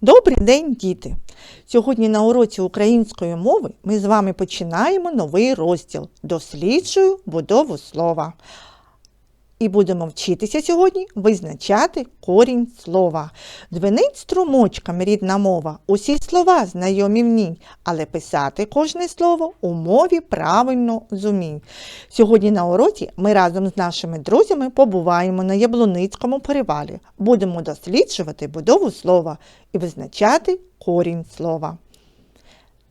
Добрий день, діти! Сьогодні на уроці української мови ми з вами починаємо новий розділ Досліджую будову слова. І будемо вчитися сьогодні визначати корінь слова. Дзвенить струмочкам рідна мова, усі слова знайомі в ній, але писати кожне слово у мові правильно зумій. Сьогодні на уроці ми разом з нашими друзями побуваємо на Яблуницькому перевалі. Будемо досліджувати будову слова і визначати корінь слова.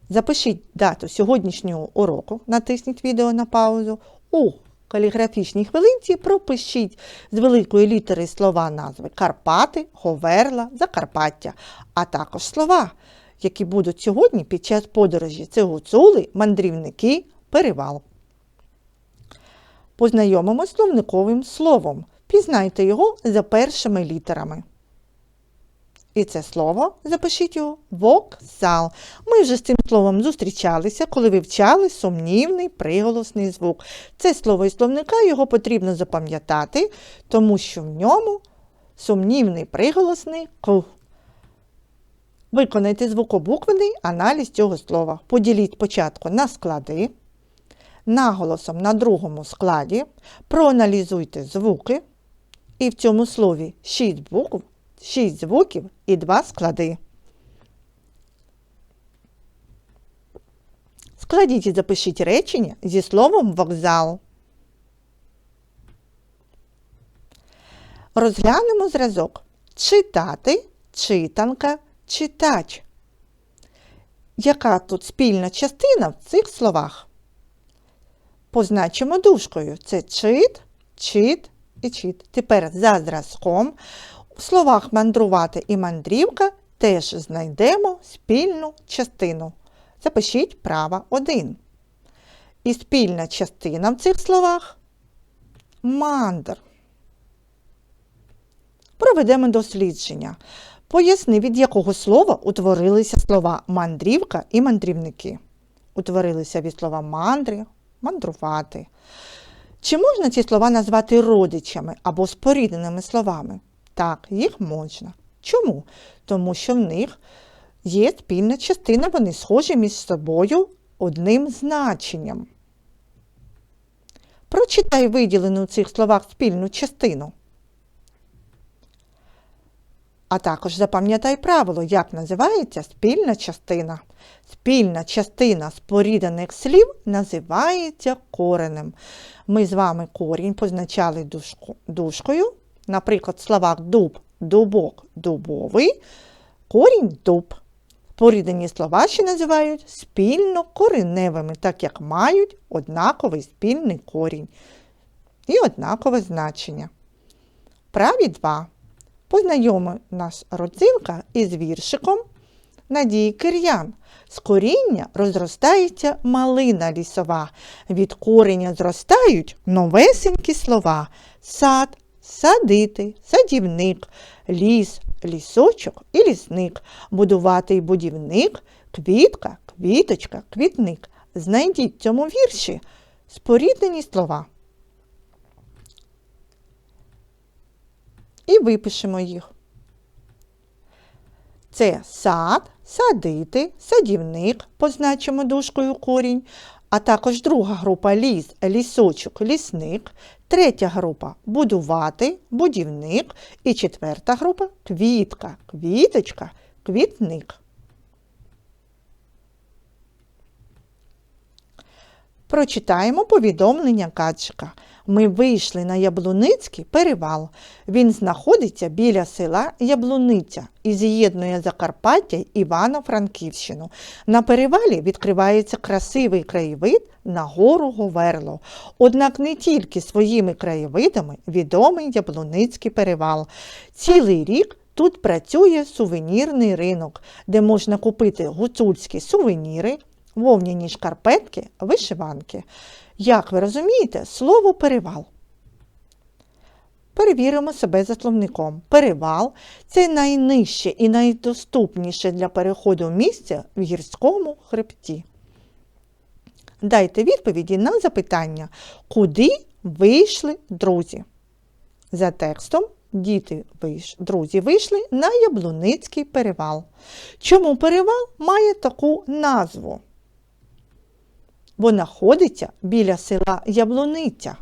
Запишіть дату сьогоднішнього уроку, натисніть відео на паузу. У каліграфічній хвилинці пропишіть з великої літери слова назви Карпати, Говерла, Закарпаття, а також слова, які будуть сьогодні під час подорожі. Це гуцули, мандрівники, перевал. Познайомимо словниковим словом. Пізнайте його за першими літерами. І це слово, запишіть його, вокзал. Ми вже з цим словом зустрічалися, коли вивчали сумнівний приголосний звук. Це слово із словника його потрібно запам'ятати, тому що в ньому сумнівний приголосний к. Виконайте звукобуквений аналіз цього слова. Поділіть спочатку на склади, наголосом на другому складі, проаналізуйте звуки. І в цьому слові 6 букв 6 звуків і 2 склади. Складіть і запишіть речення зі словом вокзал. Розглянемо зразок. Читати, читанка, читач. Яка тут спільна частина в цих словах? Позначимо дужкою. Це чит, чит і чит. Тепер за зразком в словах мандрувати і мандрівка теж знайдемо спільну частину. Запишіть право 1. І спільна частина в цих словах мандр. Проведемо дослідження. Поясни, від якого слова утворилися слова мандрівка і мандрівники. Утворилися від слова мандри, мандрувати. Чи можна ці слова назвати родичами або спорідненими словами? Так, їх можна. Чому? Тому що в них є спільна частина, вони схожі між собою одним значенням. Прочитай виділену в цих словах спільну частину. А також запам'ятай правило, як називається спільна частина. Спільна частина споріднених слів називається коренем. Ми з вами корінь позначали дужкою. Наприклад, в словах дуб, дубок, дубовий, корінь дуб. Споріднені слова ще називають спільно кореневими, так як мають однаковий спільний корінь і однакове значення. Праві 2. Познайоми нас родзинка із віршиком Надії Кир'ян. З коріння розростається малина лісова, від кореня зростають новесенькі слова. Сад, садити, садівник, ліс, лісочок і лісник, будувати будівник, квітка, квіточка, квітник. Знайдіть в цьому вірші споріднені слова. І випишемо їх. Це сад, садити, садівник, позначимо дужкою корінь, а також друга група ліс, лісочок, лісник, третя група будувати, будівник і четверта група квітка, квіточка, квітник. Прочитаємо повідомлення Качка. Ми вийшли на Яблуницький перевал. Він знаходиться біля села Яблуниця і з'єднує Закарпаття Івано-Франківщину. На перевалі відкривається красивий краєвид на гору Говерло. Однак не тільки своїми краєвидами відомий Яблуницький перевал. Цілий рік тут працює сувенірний ринок, де можна купити гуцульські сувеніри вовняні шкарпетки, вишиванки. Як ви розумієте, слово перевал. Перевіримо себе за словником. Перевал це найнижче і найдоступніше для переходу місце в гірському хребті. Дайте відповіді на запитання, куди вийшли друзі. За текстом діти вийш... друзі вийшли на Яблуницький перевал. Чому перевал має таку назву? Бо знаходиться біля села Яблуниця,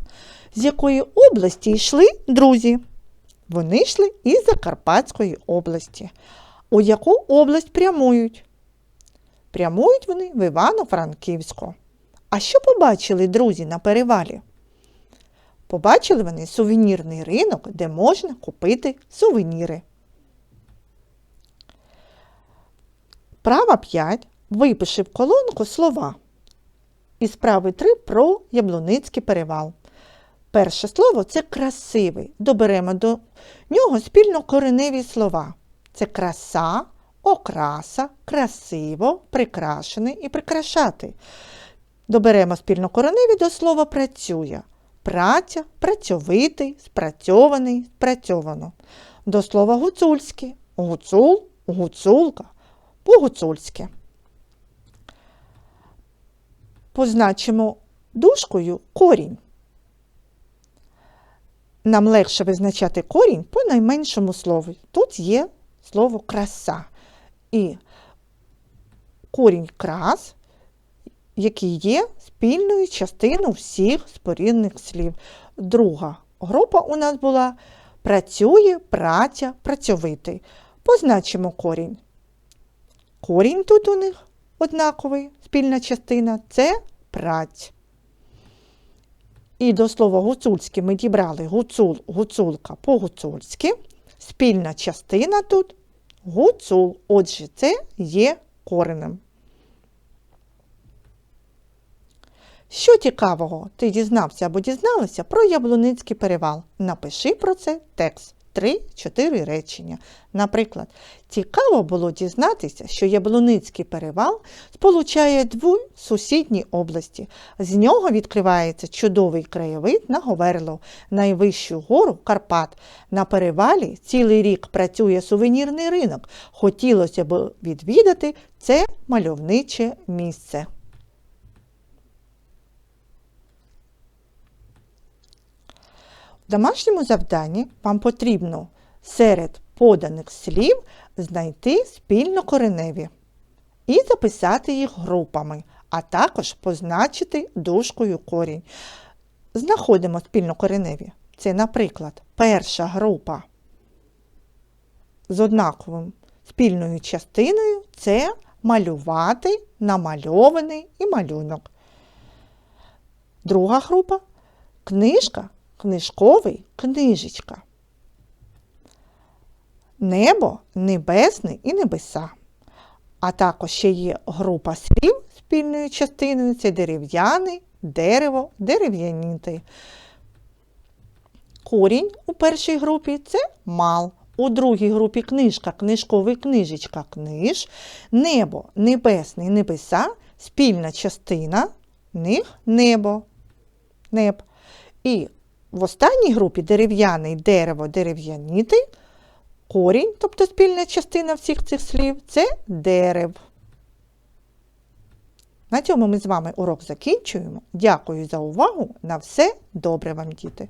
з якої області йшли друзі. Вони йшли із Закарпатської області. У яку область прямують? Прямують вони в Івано-Франківську. А що побачили друзі на перевалі? Побачили вони сувенірний ринок, де можна купити сувеніри. Права 5 випиши в колонку слова. І справи 3 про Яблуницький перевал. Перше слово це красивий. Доберемо до нього спільно кореневі слова. Це краса, окраса, красиво, прикрашений і прикрашати. Доберемо спільно кореневі до слова працює. Праця, працьовитий, спрацьований, спрацьовано. До слова гуцульський. Гуцул, гуцулка, по-гуцульськи. Позначимо дужкою корінь. Нам легше визначати корінь по найменшому слову. Тут є слово краса. І корінь крас, який є спільною частиною всіх спорідних слів. Друга група у нас була працює, праця, працьовитий. Позначимо корінь. Корінь тут у них однаковий, спільна частина це праць. І до слова гуцульське ми дібрали гуцул, гуцулка по-гуцульськи. Спільна частина тут гуцул. Отже, це є коренем. Що цікавого ти дізнався або дізналася про Яблуницький перевал? Напиши про це текст. 3-4 речення. Наприклад, цікаво було дізнатися, що Яблуницький перевал сполучає дві сусідні області. З нього відкривається чудовий краєвид на Говерло, найвищу гору Карпат. На перевалі цілий рік працює сувенірний ринок. Хотілося б відвідати це мальовниче місце. В домашньому завданні вам потрібно серед поданих слів знайти спільно кореневі і записати їх групами, а також позначити дужкою корінь. Знаходимо спільно кореневі. Це, наприклад, перша група з однаковим спільною частиною це малювати, намальований і малюнок. Друга група книжка книжковий книжечка. Небо, небесне і небеса. А також ще є група слів спільною частиною це дерев'яний, дерево, дерев'янітий. Корінь у першій групі це мал. У другій групі книжка, книжковий книжечка, книж, небо, небесний, небеса, спільна частина них небо. Неб. І в останній групі дерев'яний дерево, дерев'янітий, корінь, тобто спільна частина всіх цих слів, це дерев. На цьому ми з вами урок закінчуємо. Дякую за увагу. На все добре вам, діти!